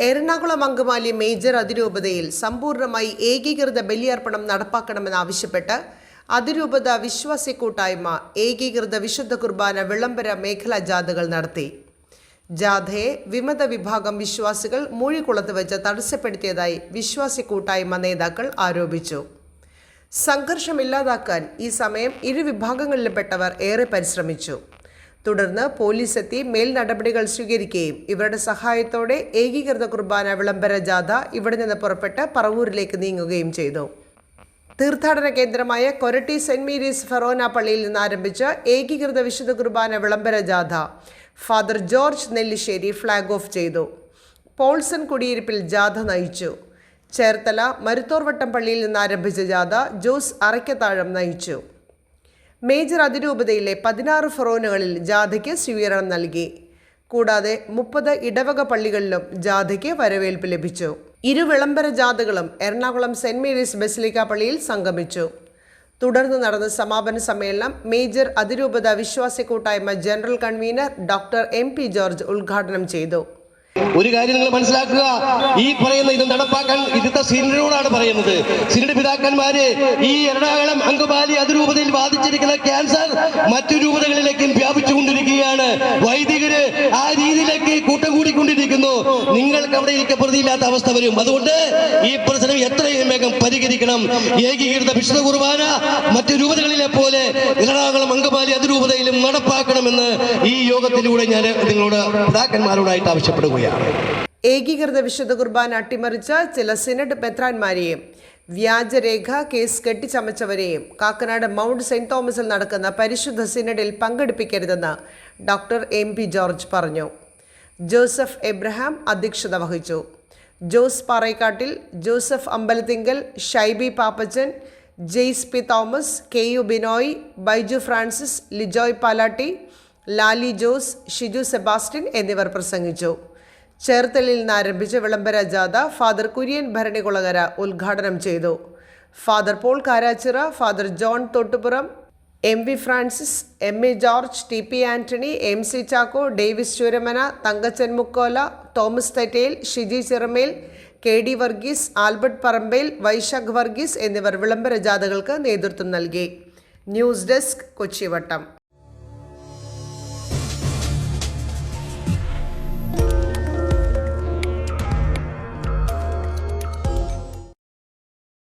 Ernakulam Angamaly major അതിരൂപതയിൽ സമ്പൂർണമായി ഏകീകൃത ബലിയർപ്പണം നടപ്പാക്കണമെന്നാവശ്യപ്പെട്ട് അതിരൂപത വിശ്വാസി കൂട്ടായ്മ ഏകീകൃത വിശുദ്ധ കുർബാന വിളംബര മേഖലാ ജാഥകൾ നടത്തി. ജാഥയെ വിമത വിഭാഗം വിശ്വാസികൾ മൂഴിക്കുളത്ത് വെച്ച് തടസ്സപ്പെടുത്തിയതായി വിശ്വാസി കൂട്ടായ്മ നേതാക്കൾ ആരോപിച്ചു. സംഘർഷമില്ലാതാക്കാൻ ഈ സമയം ഇരു വിഭാഗങ്ങളിൽപ്പെട്ടവർ ഏറെ പരിശ്രമിച്ചു. തുടർന്ന് പോലീസ് എത്തി മേൽ നടപടികൾ സ്വീകരിക്കുകയും ഇവരുടെ സഹായത്തോടെ ഏകീകൃത കുർബാന വിളംബര ജാഥ ഇവിടെ നിന്ന് പുറപ്പെട്ട് പറവൂരിലേക്ക് നീങ്ങുകയും ചെയ്തു. തീർത്ഥാടന കേന്ദ്രമായ കൊരട്ടി സെന്റ് മേരീസ് ഫെറോന പള്ളിയിൽ നിന്ന് ആരംഭിച്ച ഏകീകൃത വിശുദ്ധ കുർബാന വിളംബര ജാഥ father George Nellissery flag off ചെയ്തു. പോൾസൺ കുടിയിരിപ്പിൽ ജാഥ നയിച്ചു. ചേർത്തല മരുത്തോർവട്ടം പള്ളിയിൽ നിന്ന് ആരംഭിച്ച ജാഥ ജോസ് അറയ്ക്കത്താഴം നയിച്ചു. മേജർ അതിരൂപതയിലെ പതിനാറ് ഫറോനുകളിൽ ജാഥയ്ക്ക് സ്വീകരണം നൽകി. കൂടാതെ മുപ്പത് ഇടവക പള്ളികളിലും ജാഥയ്ക്ക് വരവേൽപ്പ് ലഭിച്ചു. ഇരു വിളംബര ജാഥകളും എറണാകുളം സെന്റ് മേരീസ് ബസിലിക്ക പള്ളിയിൽ സംഗമിച്ചു. തുടർന്ന് നടന്ന സമാപന സമ്മേളനം മേജർ അതിരൂപത വിശ്വാസി കൂട്ടായ്മ general convener doctor M P George ഉദ്ഘാടനം ചെയ്തു. ഒരു കാര്യം നിങ്ങൾ മനസ്സിലാക്കുക. ഈ പറയുന്ന ഇത് നടപ്പാക്കാൻ ഇതിത്തെ സിനിനോടാണ് പറയുന്നത്. സിനിയുടെ പിതാക്കന്മാര് ഈ എറണാകുളം അങ്കമാലി അതിരൂപതയിൽ ബാധിച്ചിരിക്കുന്ന ക്യാൻസർ മറ്റു രൂപതകളിലേക്കും വ്യാപിച്ചുകൊണ്ടിരിക്കുകയാണ്. വൈദികര് ആ രീതിയിലേക്ക് കൂട്ടം കൂടിക്കൊണ്ടിരിക്കുന്നു. നിങ്ങൾക്ക് അവിടെ ഇരിക്കപ്പെടുത്തിയില്ലാത്ത അവസ്ഥ വരും. അതുകൊണ്ട് ഈ പ്രശ്നം എത്രയും വേഗം പരിഹരിക്കണം. ഏകീകൃത വിശുദ്ധ കുർബാന മറ്റു രൂപതകളിലെ പോലെ എറണാകുളം അങ്കമാലി അതിരൂപതയിലും നടപ്പാക്കണമെന്ന് ഈ യോഗത്തിലൂടെ ഞാൻ നിങ്ങളോട് പിതാക്കന്മാരോടായിട്ട് ആവശ്യപ്പെടുകയാണ്. ഏകീകൃത വിശുദ്ധ കുർബാന അട്ടിമറിച്ച ചില സിനഡ് മെത്രാന്മാരെയും വ്യാജരേഖ കേസ് കെട്ടിച്ചമച്ചവരെയും കാക്കനാട് മൗണ്ട് സെന്റ് തോമസിൽ നടക്കുന്ന പരിശുദ്ധ സിനഡിൽ പങ്കെടുപ്പിക്കരുതെന്ന് ഡോക്ടർ എം പി ജോർജ് പറഞ്ഞു. ജോസഫ് എബ്രഹാം അധ്യക്ഷത വഹിച്ചു. Jose Parakkattil Joseph Ambalathinkal Shaiby Pappachan Jaise P Thomas K U Binoy Baiju Francis Lijoy Palatty Lali Jose Shiju Sebastian എന്നിവർ പ്രസംഗിച്ചു. ചേർത്തലിൽ നിന്ന് ആരംഭിച്ച വിളംബര ജാഥ ഫാദർ കുര്യൻ ഭരണികുളങ്ങര ഉദ്ഘാടനം ചെയ്തു. Father Paul Karachira father John Thottupuram M V Francis M A George T P Antony M C Chacko Davis Chooramana Thankachan Mukkola Thomas Thettel Shiji Chiramel K D Varghese Albert Parambel Vaishakh Varghese എന്നിവർ വിളംബര ജാഥകൾക്ക് നേതൃത്വം നൽകി. News desk Kochivattam.